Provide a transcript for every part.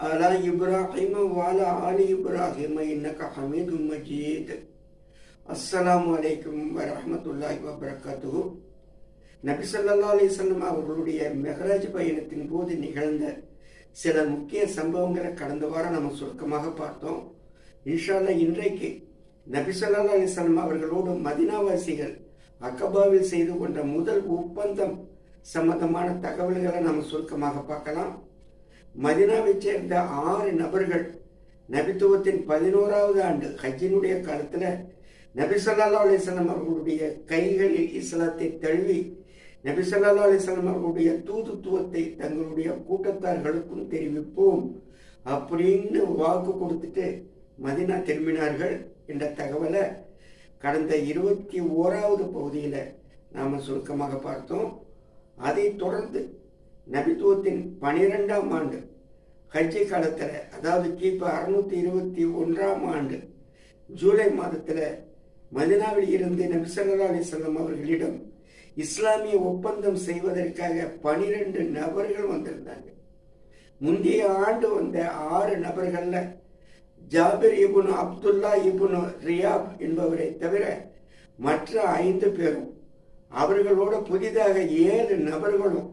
على إبراهيم وعلى آل إبراهيم إنك حميد مجيد السلام عليكم ورحمة الله وبركاته நபி ஸல்லல்லாஹு அலைஹி வஸல்லம் அவர்களுடைய மெஹராஜ் பயணத்தின் போது நிகழ்ந்த சில முக்கிய சம்பவங்களை கடந்த வாரம் நம்ம சுருக்கமாக பார்த்தோம் இன்ஷால்லா இன்றைக்கு நபி ஸல்லல்லாஹு அலைஹி வஸல்லம் அவர்களோடு மதினாவாசிகள் அக்கபாவில் செய்து கொண்ட முதல் ஒப்பந்தம் சம்பந்தமான தகவல்களை நம்ம சுருக்கமாக பார்க்கலாம் மதினாவை சேர்ந்த ஆறு நபர்கள் நபித்துவத்தின் பதினோராவது ஆண்டு ஹஜ்ஜினுடைய காலத்துல நபிசல்லா அலிஸ்லாம் அவர்களுடைய கைகளில் இஸ்லாத்தை தழுவி நபிசல்லா அலிஸ்லாம் அவர்களுடைய தூதுத்துவத்தை தங்களுடைய கூட்டத்தார்களுக்கும் தெரிவிப்போம் அப்படின்னு வாக்கு கொடுத்துட்டு மதினா திரும்பினார்கள் என்ற தகவலை கடந்த இருபத்தி ஓராவது பகுதியில் நாம் சுருக்கமாக பார்த்தோம். அதைத் தொடர்ந்து நபித்துவத்தின் பனிரெண்டாம் ஆண்டு ஹஜ்ஜி காலத்தில் அதாவது கிபி அறுநூத்தி இருபத்தி ஒன்றாம் ஆண்டு ஜூலை மாதத்தில் மதினாவில் இருந்து நபி ஸல்லல்லாஹு அலைஹி அவர்களிடம் இஸ்லாமிய ஒப்பந்தம் செய்வதற்காக பனிரெண்டு நபர்கள் வந்திருந்தாங்க. முந்தைய ஆண்டு வந்த ஆறு நபர்களில் ஜாபிர் இபுனு அப்துல்லா இபுன் ரியாப் என்பவரை தவிர மற்ற ஐந்து பேரும் அவர்களோட புதிதாக ஏழு நபர்களும்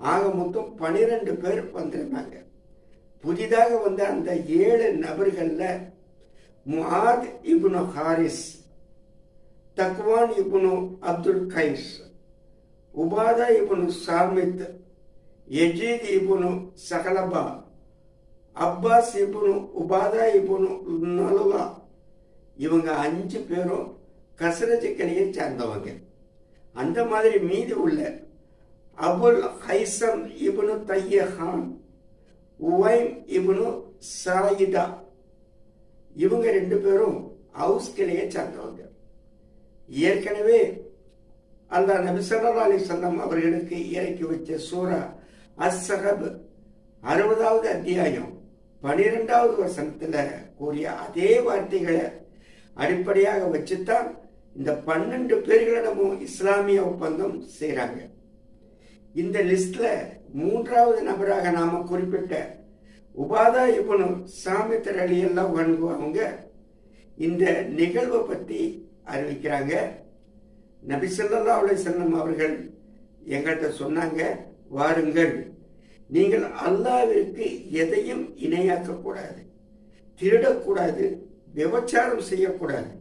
ஆக மொத்தம் பனிரெண்டு பேர் வந்திருந்தாங்க. புதிதாக வந்த அந்த ஏழு நபர்களில் Muadh ibn Harith Dhakwan ibn Abdul Qais Ubada ibn Samit Yazid ibn Thalaba Abbas ibn Ubada ibn Nalua இவங்க அஞ்சு பேரும் கசரஜ் சேர்ந்தவங்க. அந்த மாதிரி மீதி உள்ள Abul Haytham ibn Tayyihan Uwaim ibn Saida இவங்க ரெண்டு பேரும் ஹவுஸ் கிளையை சார்ந்தவங்க. ஏற்கனவே அந்த நபி சல்லா அலி சொல்லம் அவர்களுக்கு இறக்கி வச்ச சூரா அஸ்ஸஹப் அறுபதாவது அத்தியாயம் பனிரெண்டாவது வசனத்துல கூறிய அதே வார்த்தைகளை அடிப்படையாக வச்சுத்தான் இந்த பன்னெண்டு பேர்களிடமும் இஸ்லாமிய ஒப்பந்தம் செய்கிறாங்க இந்த லிஸ்ட்ல மூன்றாவது நபராக நாம குறிப்பிட்ட உபாதா இபனு சாமித்தர் அலி எல்லாம் அவங்க இந்த நிகழ்வை பத்தி அறிவிக்கிறாங்க. நபிசல்லா அலிசல்லம் அவர்கள் எங்கள்கிட்ட சொன்னாங்க வாருங்கள் நீங்கள் அல்லாவிற்கு எதையும் இணையாக்க கூடாது திருடக்கூடாது விபச்சாரம் செய்யக்கூடாது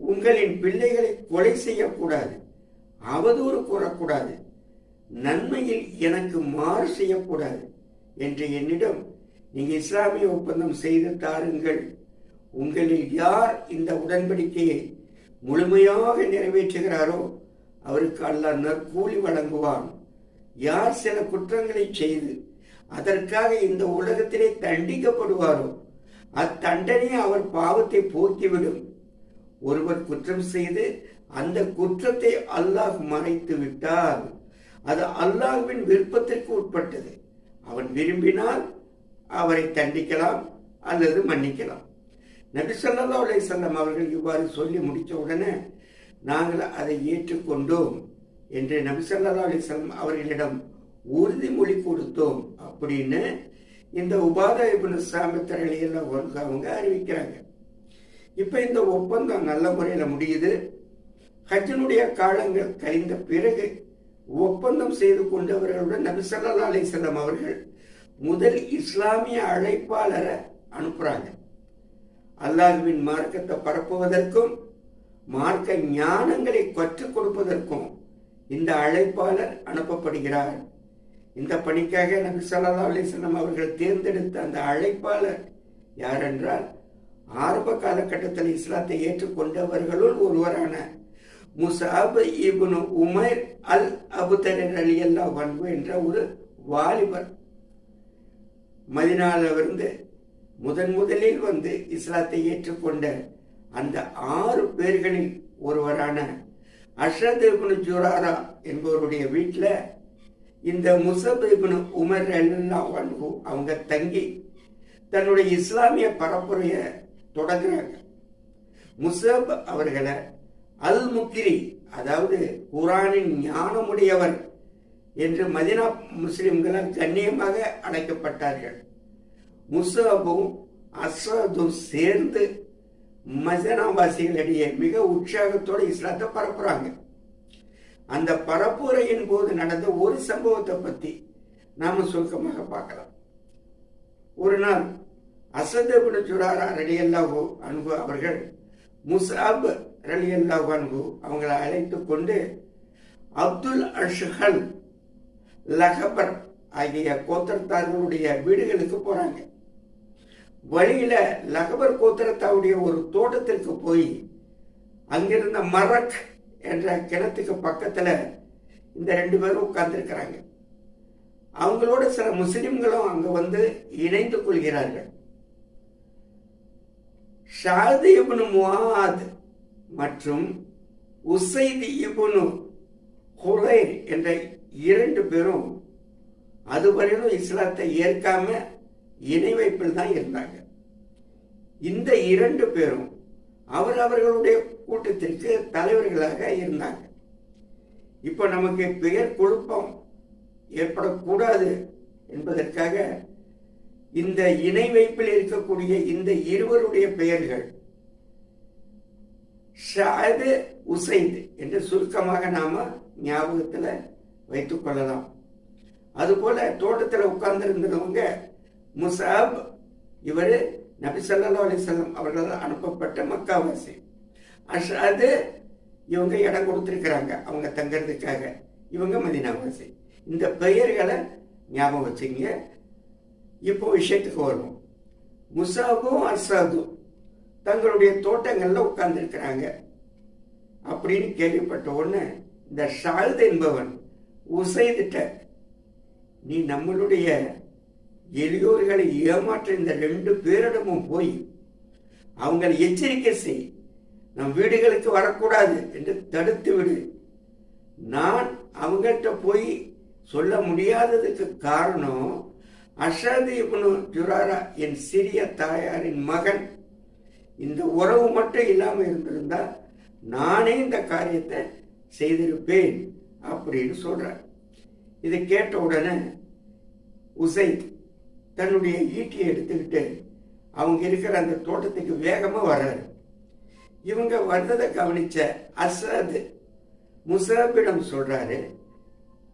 உங்களின் பிள்ளைகளை கொலை செய்யக்கூடாது அவதூறு கூறக்கூடாது நன்மையில் எனக்கு மாறு செய்யக்கூடாது என்று என்னிடம் நீங்கள் இஸ்லாமிய ஒப்பந்தம் செய்து தாருங்கள். உங்களில் யார் இந்த உடன்படிக்கையை முழுமையாக நிறைவேற்றுகிறாரோ அவருக்கு அல்லாஹ் நற்கூலி வழங்குவான். யார் சில குற்றங்களை செய்து அதற்காக இந்த உலகத்திலே தண்டிக்கப்படுவாரோ அத்தண்டனையை அவர் பாவத்தை போக்கிவிடும். ஒருவர் குற்றம் செய்து அந்த குற்றத்தை அல்லாஹ் மறைத்து விட்டார். அது அல்லாஹ்வின் விருப்பத்திற்கு உட்பட்டது. அவன் விரும்பினால் அவரை தண்டிக்கலாம் அல்லது மன்னிக்கலாம். நபி சொல்லா அலை வஸல்லம் அவர்கள் இவ்வாறு சொல்லி முடித்த உடனே நாங்கள் அதை ஏற்றுக்கொண்டோம் என்று நபி சொல்லா அலி வஸல்லம் அவர்களிடம் உறுதிமொழி கொடுத்தோம் அப்படின்னு இந்த உபாதா இப்னு சாமித்தர் அவங்க அறிவிக்கிறாங்க. இப்போ இந்த ஒப்பந்தம் நல்ல முறையில் முடியுது. ஹஜ்ஜனுடைய காலங்கள் கழிந்த பிறகு ஒப்பந்தம் செய்து கொண்டவர்களுடன் நபி ஸல்லல்லாஹு செல்லம் அவர்கள் முதல் இஸ்லாமிய அழைப்பாளரை அனுப்புறாங்க. அல்லாஹுவின் மார்க்கத்தை பரப்புவதற்கும் மார்க்க ஞானங்களை கற்றுக் கொடுப்பதற்கும் இந்த அழைப்பாளர் அனுப்பப்படுகிறார். இந்த பணிக்காக நபி சல்லா அலிஸ்லாம் அவர்கள் தேர்ந்தெடுத்த அந்த அழைப்பாளர் யாரென்றால் ஆரம்ப காலகட்டத்தில் இஸ்லாத்தை ஏற்றுக்கொண்டவர்களுள் ஒருவரான முசாப் இபுனு உமைர் அல் அபுதரர் அலி அல்லா என்ற ஒரு வாலிபர் மதினாலிருந்து முதன் முதலில் வந்து இஸ்லாத்தை ஏற்றுக்கொண்ட அந்த ஆறு பேர்களில் ஒருவரான அஷதேபுனு ஜுராரா என்பவருடைய வீட்டில் இந்த முசபேபுனு உமர் எல்லாம் அவங்க தங்கி தன்னுடைய இஸ்லாமிய பரப்புரையை தொடங்குறாங்க. முசப் அவர்களை அல் முக்கிரி அதாவது குரானின் ஞானமுடையவர் என்று மதினா முஸ்லிம்களால் கண்ணியமாக அழைக்கப்பட்டார்கள். முசபும் அசதும் சேர்ந்து மசனாவாசிகளிடையே மிக உற்சாகத்தோடு இஸ்லாத்தை பரப்புறாங்க. அந்த பரப்புரையின் போது நடந்த ஒரு சம்பவத்தை பத்தி நாம சுருக்கமாக பார்க்கலாம். ஒரு நாள் அசதபுன சுராரா ரெடியல்லாவோ அன்பு அவர்கள் முசாப் ரலியல்லாஹ் அன்பு அவங்களை அழைத்து கொண்டு அப்துல் அஷ்ஹன் லஹபர் ஆகிய கோத்திரத்தார்களுடைய வீடுகளுக்கு போறாங்க. வழியில லகபர் கோத்திரத்தாவுடைய ஒரு தோட்டத்திற்கு போய் அங்கிருந்த மரக் என்ற கிணத்துக்கு பக்கத்துல இந்த ரெண்டு பேரும் உட்கார்ந்துருக்கிறாங்க. அவங்களோட சில முஸ்லிம்களும் அங்க வந்து இணைந்து கொள்கிறார்கள். ஷாது முவாத் மற்றும் உசைதி இபுனு ஹுரைர் என்ற இரண்டு பேரும் அதுவரையிலும் இஸ்லாத்தை ஏற்காம இணை வைப்பில் தான் இருந்தாங்க. இந்த இரண்டு பேரும் அவர் அவர்களுடைய கூட்டத்திற்கு தலைவர்களாக இருந்தாங்க. இப்போ நமக்கு பெயர் குழப்பம் ஏற்படக்கூடாது என்பதற்காக இந்த இணை வைப்பில் இருக்கக்கூடிய இந்த இருவருடைய பெயர்கள் ஷாது உசைத் என்று சுருக்கமாக நாம ஞாபகத்தில் வைத்து கொள்ளலாம் அதுபோல தோட்டத்தில் உட்கார்ந்துருந்தவங்க முசாப் இவர் நபி சல்லா அலிசல்லம் அவர்களால் அனுப்பப்பட்ட மக்காவாசி. அஷாது இவங்க இடம் கொடுத்துருக்குறாங்க அவங்க தங்கிறதுக்காக. இவங்க மதினாவாசி. இந்த பெயர்களை ஞாபகம் வச்சுங்க இப்போ விஷயத்துக்கு வருவோம். முசாபும் அர்சாதும் தங்களுடைய தோட்டங்கள்ல உட்கார்ந்துருக்கிறாங்க. அப்படின்னு கேள்விப்பட்ட உடனே இந்த ஷால்த் என்பவன் உசைதிட்ட நீ நம்மளுடைய எளியோர்களை ஏமாற்ற இந்த ரெண்டு பேரிடமும் போய் அவங்களை எச்சரிக்கை செய். நம் வீடுகளுக்கு வரக்கூடாது என்று தடுத்து விடு. நான் அவங்கள்ட்ட போய் சொல்ல முடியாததுக்கு காரணம் அஷாது இப்னு ஜுராரா என் சிறிய தாயாரின் மகன் இந்த உறவு மட்டும் இல்லாமல் இருந்திருந்தா நானே இந்த காரியத்தை செய்திருப்பேன் அப்படின்னு சொல்கிறார் இதை கேட்ட உடனே உசை தன்னுடைய ஈட்டியை எடுத்துக்கிட்டு அவங்க இருக்கிற அந்த தோட்டத்துக்கு வேகமாக வர்றாரு. இவங்க வர்றதை கவனிச்ச அசரத் முசரப்பிடம் சொல்றாரு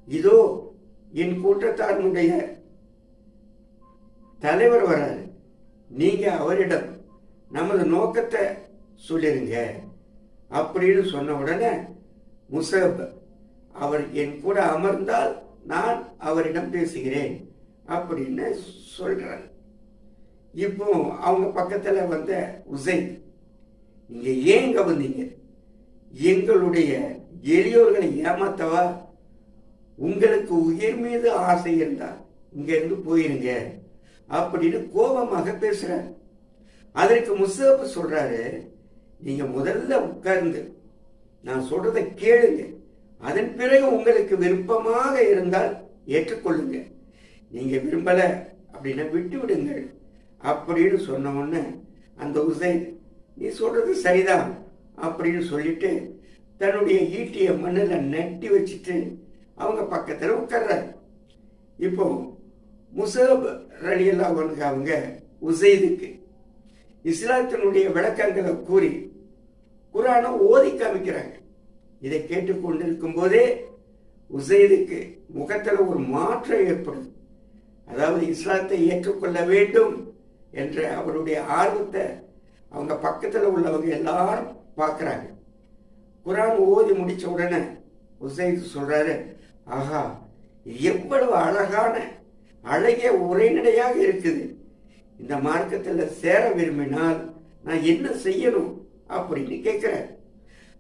இதோ என் கூட்டத்தாரனுடைய தலைவர் வர்றாரு. நீங்க அவரிடம் நமது நோக்கத்தை சொல்லிருங்க அப்படின்னு சொன்ன உடனே முசப் அவர் என் கூட அமர்ந்தால் நான் அவரிடம் பேசுகிறேன் அப்படின்னு சொல்றாரு. இப்போ அவங்க பக்கத்தில் வந்த உசை நீங்க ஏன் இங்க வந்தீங்க? எங்களுடைய எளியோர்களை ஏமாத்தவா? உங்களுக்கு உயிர் மீது ஆசை இருந்தா இங்க இருந்து போயிருங்க அப்படின்னு கோபமாக பேசுகிறேன் அதற்கு முசப்பு சொல்றாரு நீங்க முதல்ல உட்கார்ந்து நான் சொல்றதை கேளுங்க. அதன் பிறகு உங்களுக்கு விருப்பமாக இருந்தால் ஏற்றுக்கொள்ளுங்க. நீங்க விரும்பல அப்படின்னா விட்டு விடுங்கள் அப்படின்னு சொன்ன உடனே அந்த உசைன் நீ சொல்றது சரிதான் அப்படின்னு சொல்லிட்டு தன்னுடைய ஈட்டிய மண்ணில் நட்டி வச்சுட்டு அவங்க பக்கத்தில் உட்கார்றாரு. இப்போ முசப் ரலியெல்லாம் வந்து அவங்க உசைதுக்கு இஸ்லாத்தினுடைய விளக்கங்களை கூறி குரானை ஓதி காமிக்கிறாங்க. இதை கேட்டுக்கொண்டிருக்கும் போதே உசைதுக்கு முகத்தில் ஒரு மாற்றம் ஏற்படும். அதாவது இஸ்லாத்தை ஏற்றுக்கொள்ள வேண்டும் என்ற அவருடைய ஆர்வத்தை அவங்க பக்கத்தில் உள்ளவங்க எல்லாரும் பார்க்குறாங்க. குரான் ஓதி முடிச்ச உடனே உசைது சொல்றாரு ஆஹா எவ்வளவு அழகான அழகிய உரைநடையாக இருக்குது. இந்த மார்க்கத்தில் சேர விரும்பினால் நான் என்ன செய்யணும் அப்படின்னு கேட்குறேன்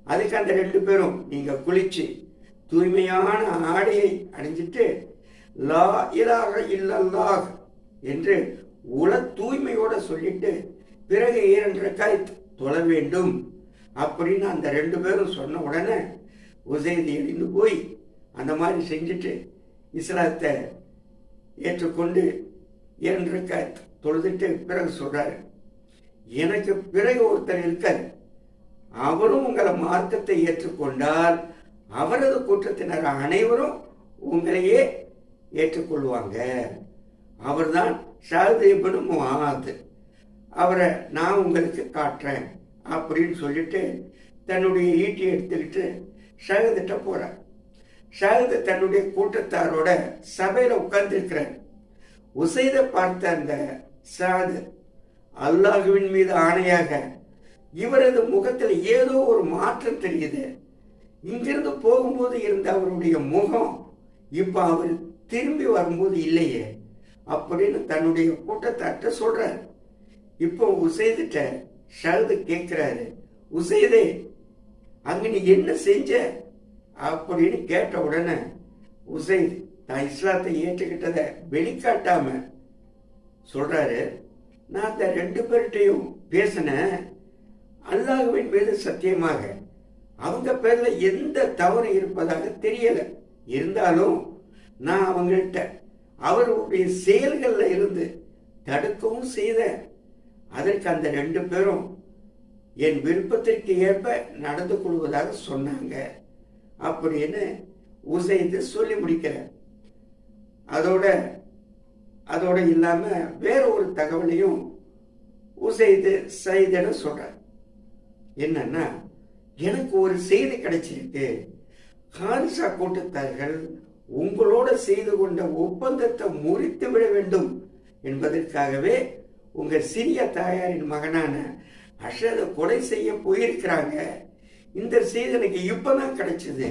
அதுக்கு அந்த ரெண்டு பேரும் நீங்கள் குளிச்சு தூய்மையான ஆடையை அணிஞ்சிட்டு லா இலாக இல்லல்லாஹ் என்று உல தூய்மையோட சொல்லிட்டு பிறகு இரண்டரைக்காய் தொழ வேண்டும் அப்படின்னு அந்த ரெண்டு பேரும் சொன்ன உடனே உசேதி எழுந்து போய் அந்த மாதிரி செஞ்சுட்டு இஸ்லாத்தை ஏற்றுக்கொண்டு இரண்டு தொழுதுட்டு பிறகு சொல்றாரு எனக்கு பிறகு ஒருத்தர் இருக்கார் அவரும் உங்களை மார்க்கத்தை ஏற்றுக்கொண்டால் அவரது கூட்டத்தினர் அனைவரும் உங்களையே ஏற்றுக்கொள்வாங்க. அவர்தான் ஷாதேபனு முகாத் அவரை நான் உங்களுக்கு காட்டுறேன் அப்படின்னு சொல்லிட்டு தன்னுடைய ஈட்டி எடுத்துக்கிட்டு ஷகதிட்ட போகிறார் ஷகது தன்னுடைய கூட்டத்தாரோட சபையில உட்கார்ந்துருக்கிறார். உசைத பார்த்த அந்த சாது. அல்லாஹுவின் மீது ஆணையாக இவரது முகத்தில் ஏதோ ஒரு மாற்றம் தெரியுது. இங்கிருந்து போகும்போது இருந்த அவருடைய முகம் இப்போ அவர் திரும்பி வரும்போது இல்லையே. அப்படின்னு தன்னுடைய கூட்டத்தாட்ட சொல்றார். இப்போ உசைதிட்ட ஷஹது கேட்கிறாரு உசைதே அங்க நீ என்ன செஞ்ச? அப்படின்னு கேட்ட உடனே உசைத் தான் இஸ்லாத்தை ஏற்றுக்கிட்டதை வெளிக்காட்டாம சொல்றாரு. நான் அந்த ரெண்டு பேர்கிட்டையும் பேசினேன் அல்லாஹுவின் மீது சத்தியமாக அவங்க பேர்ல எந்த தவறு இருப்பதாக தெரியல. இருந்தாலும் நான் அவங்கள்ட்ட அவருடைய செயல்கள்ல இருந்து தடுக்கவும் செய்தேன். அதற்கு அந்த ரெண்டு பேரும் என் விருப்பத்திற்கு ஏற்ப நடந்து கொள்வதாக சொன்னாங்க. அப்படின்னு உசைந்து சொல்லி முடிக்கிறேன் அதோட அதோடு இல்லாமல் வேற ஒரு தகவலையும் உசைது சைதன்னு சொல்கிறார் என்னன்னா எனக்கு ஒரு செய்தி கிடைச்சிருக்கு. ஹாரிசா கூட்டத்தார்கள் உங்களோட செய்து கொண்ட ஒப்பந்தத்தை முறித்து விட வேண்டும் என்பதற்காகவே உங்கள் சிறிய தாயாரின் மகனான அஷதை கொலை செய்ய போயிருக்கிறாங்க. இந்த செய்தி எனக்கு இப்பதான் கிடைச்சது.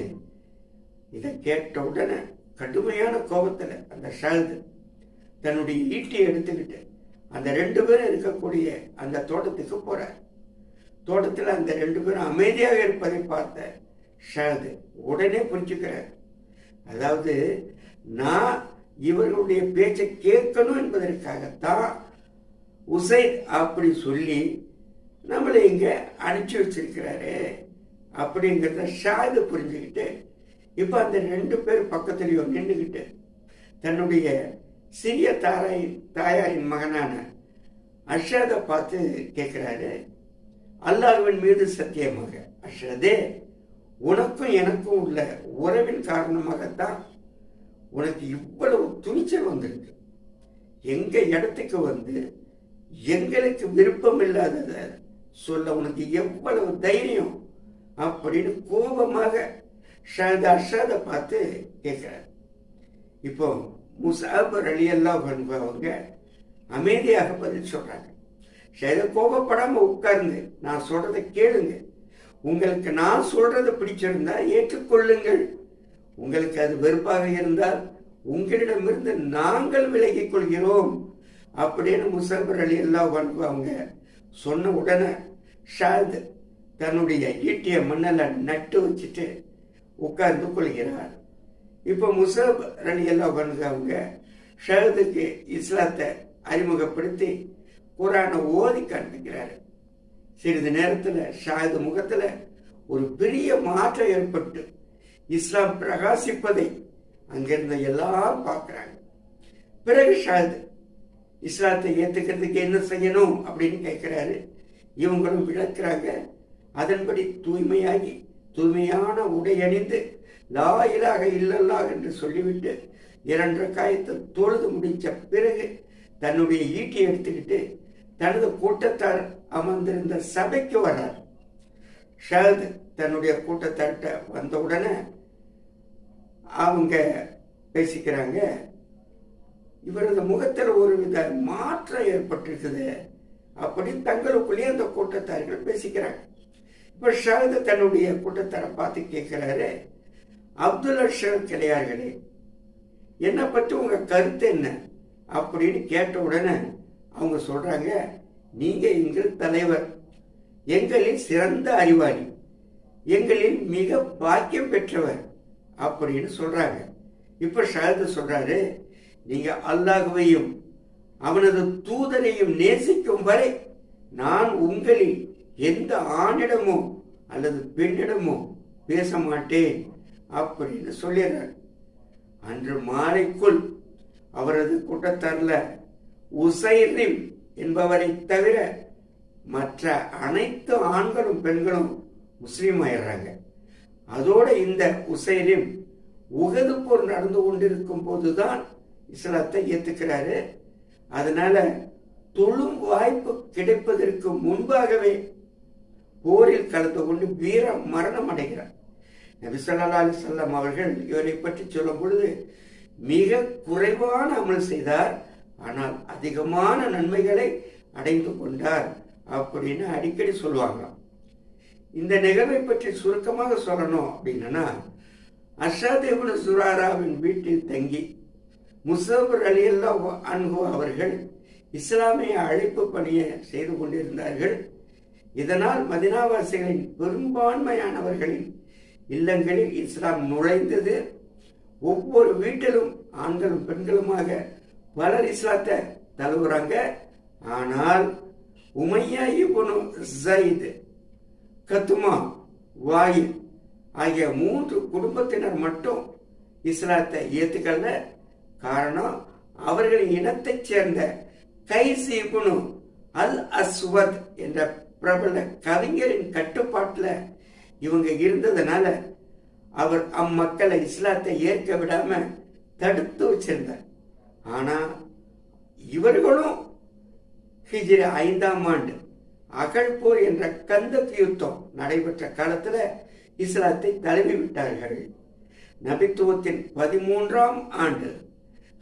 இதை கேட்ட உடனே கடுமையான கோபத்தில் அந்த ஷாது தன்னுடைய ஈட்டியை எடுத்துக்கிட்டு அந்த ரெண்டு பேரும் இருக்கக்கூடிய அந்த தோட்டத்துக்கு போறார். தோட்டத்தில் அந்த ரெண்டு பேரும் அமைதியாக இருப்பதை பார்த்த ஷாது உடனே புரிஞ்சுக்கிறார். அதாவது நான் இவர்களுடைய பேச்சை கேட்கணும் என்பதற்காகத்தான் உசைத் அப்படி சொல்லி நம்மளை இங்கே அனுப்பிச்சு வச்சிருக்கிறாரு அப்படிங்கிறத ஷாது புரிஞ்சுக்கிட்டு இப்போ அந்த ரெண்டு பேர் பக்கத்துலேயோ நின்றுக்கிட்டு தன்னுடைய சிறிய தாரை தாயாரின் மகனான அஷாதை பார்த்து கேட்குறாரு அல்லாஹ்வின் மீது சத்தியமாக அஷதே உனக்கும் எனக்கும் உள்ள உறவின் காரணமாகத்தான் உனக்கு இவ்வளவு துணிச்சல் வந்திருக்கு. எங்க இடத்துக்கு வந்து எங்களுக்கு விருப்பம் இல்லாததை சொல்ல உனக்கு எவ்வளவு தைரியம் அப்படின்னு கோபமாக ஷாத அஷாத பார்த்து கேட்குறாரு. இப்போ முசாபர் அலி அல்லா அவங்க அமைதியாக பதில் சொல்றாங்க. சரி கோபப்படாம உட்கார்ந்து நான் சொல்றதை கேளுங்க. உங்களுக்கு நான் சொல்றதை பிடிச்சிருந்தா ஏற்றுக்கொள்ளுங்கள். உங்களுக்கு அது வெறுப்பாக இருந்தால் உங்களிடமிருந்து நாங்கள் விலகிக் கொள்கிறோம். அப்படின்னு முசாபர் அலி அல்லா அவங்க சொன்ன உடனே ஷாத் தன்னுடைய ஈட்டிய மண்ணில் நட்டு வச்சுட்டு உட்கார்ந்து கொள்கிறார். இப்போ முசப் அலி அல்லா அவங்க ஷகதுக்கு இஸ்லாத்தை அறிமுகப்படுத்தி குரானை ஓதி காண்பிக்கிறாரு. சிறிது நேரத்தில் ஷாது முகத்தில் ஒரு பெரிய மாற்றம் ஏற்பட்டு இஸ்லாம் பிரகாசிப்பதை அங்கிருந்த எல்லாரும் பார்க்குறாங்க. பிறகு ஷாது இஸ்லாத்தை ஏற்றுக்கிறதுக்கு என்ன செய்யணும் அப்படின்னு கேட்குறாரு. இவங்களும் விளக்குறாங்க. அதன்படி தூய்மையாகி தூய்மையான உடை அணிந்து லா இலாக இல்லல்லா என்று சொல்லிவிட்டு இரண்டு காயத்தை தொழுது முடிச்ச பிறகு தன்னுடைய ஈட்டியை எடுத்துக்கிட்டு தனது கூட்டத்தார் அமர்ந்திருந்த சபைக்கு வர்றார். ஷாத் தன்னுடைய கூட்டத்தார்கிட்ட வந்த உடனே அவங்க பேசிக்கிறாங்க இவரது முகத்தில் ஒரு வித மாற்றம் ஏற்பட்டிருக்குது அப்படி தங்களுக்குள்ளேயே அந்த கூட்டத்தார்கள் பேசிக்கிறாங்க. இப்போ ஷாது தன்னுடைய கூட்டத்தாரை பார்த்து கேட்குறாரு அப்துல் அஷரத் கிடையார்களே என்னை பற்றி உங்கள் கருத்து என்ன? அப்படின்னு கேட்ட உடனே அவங்க சொல்கிறாங்க நீங்கள் எங்கள் தலைவர். எங்களில் சிறந்த அறிவாளி. எங்களில் மிக பாக்கியம் பெற்றவர். அப்படின்னு சொல்கிறாங்க இப்போ ஷாது சொல்கிறாரு நீங்கள் அல்லாஹுவையும் அவனது தூதனையும் நேசிக்கும் வரை நான் உங்களில் எந்த ஆணிடமோ அல்லது பெண்ணிடமோ பேச மாட்டேன். அப்படின்னு சொல்லிடுறார். அன்று மாலைக்குள் அவரது கூட்டத்தாரில் உசைரிம் என்பவரை தவிர மற்ற அனைத்து ஆண்களும் பெண்களும் முஸ்லீம் ஆயிடுறாங்க. அதோட இந்த உசைரிம் உகது போர் நடந்து கொண்டிருக்கும் போதுதான் இஸ்லாத்தை ஏத்துக்கிறாரு. அதனால தொழும் வாய்ப்பு கிடைப்பதற்கு முன்பாகவே போரில் கலந்து கொண்டு வீர மரணம் அடைகிறார். நபிசல்லா ஸல்லல்லாஹு அவர்கள் இவரை பற்றி சொல்லும் பொழுது மிக குறைவான அமல் செய்தார் ஆனால் அதிகமான நன்மைகளை அடைந்து கொண்டார் அப்படின்னு அடிக்கடி சொல்லுவாங்க இந்த நிகழ்வை பற்றி சுருக்கமாக சொல்லணும் அப்படின்னா அஷாத் இப்னு சுராராவின் வீட்டில் தங்கி முசபர் அலி அன்ஹு அவர்கள் இஸ்லாமிய அழைப்பு பணியை செய்து கொண்டிருந்தார்கள். இதனால் மதினாவாசிகளின் பெரும்பான்மையானவர்களின் இல்லங்களில் இஸ்லாம் நுழைந்தது. ஒவ்வொரு வீட்டிலும் ஆண்களும் பெண்களுமாக பலர் இஸ்லாத்தை தழுவுறாங்க. ஆனால் உமையா இப்னு ஜயித் கத்துமா வாயு ஆகிய மூன்று குடும்பத்தினர் மட்டும் இஸ்லாத்தை ஏற்றுக்கல காரணம் அவர்களின் இனத்தைச் சேர்ந்த கைசி இப்னு அல் அஸ்வத் என்ற பிரபல கவிஞரின் கட்டுப்பாட்டில் இவங்க இருந்ததுனால அவர் அம்மக்களை இஸ்லாத்தை ஏற்க விடாம தடுத்து வச்சிருந்தார். ஆனா இவர்களும் ஹிஜிர ஐந்தாம் ஆண்டு அகழ்போர் என்ற கந்த யுத்தம் நடைபெற்ற காலத்துல இஸ்லாத்தை தழுவி விட்டார்கள். நபித்துவத்தின் பதிமூன்றாம் ஆண்டு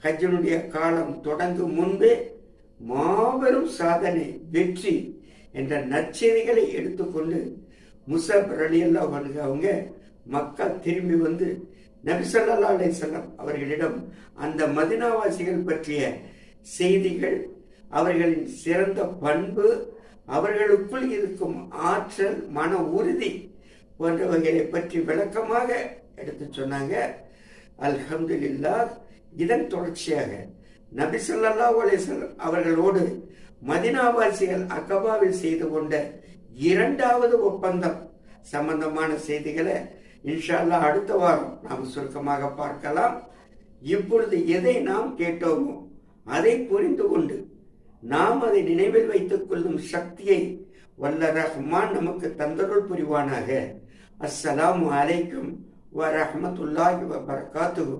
ஹஜ்ஜனுடைய காலம் தொடங்கும் முன்பே மாபெரும் சாதனை வெற்றி என்ற நற்செய்திகளை எடுத்துக்கொண்டு முசப் ரலியல்லா அவங்க மக்கள் திரும்பி வந்து நபிசல்லா ஸல்லல்லாஹு அவர்களிடம் அந்த மதினாவாசிகள் பற்றிய செய்திகள் அவர்களின் சிறந்த பண்பு அவர்களுக்குள் இருக்கும் ஆற்றல் மன உறுதி போன்றவைகளை பற்றி விளக்கமாக எடுத்து சொன்னாங்க. அல்ஹம்துலில்லாஹ். இதன் தொடர்ச்சியாக நபிசல்லா ஸல்லல்லாஹு அவர்களோடு மதினாவாசிகள் அக்கபாவில் செய்து கொண்ட இரண்டாவது ஒப்பந்தம் சம்பந்தமான செய்திகளை இன்ஷால்லா அடுத்த வாரம் நாம் சுருக்கமாக பார்க்கலாம். இப்பொழுது எதை நாம் கேட்டோமோ அதை புரிந்து கொண்டு நாம் அதை நினைவில் வைத்துக் கொள்ளும் சக்தியை வல்ல ரஹ்மான் நமக்கு தந்தருள் புரிவானாக. அஸ்ஸலாமு அலைக்கும் வ ரஹ்மத்துல்லாஹி வ பரகாத்துஹு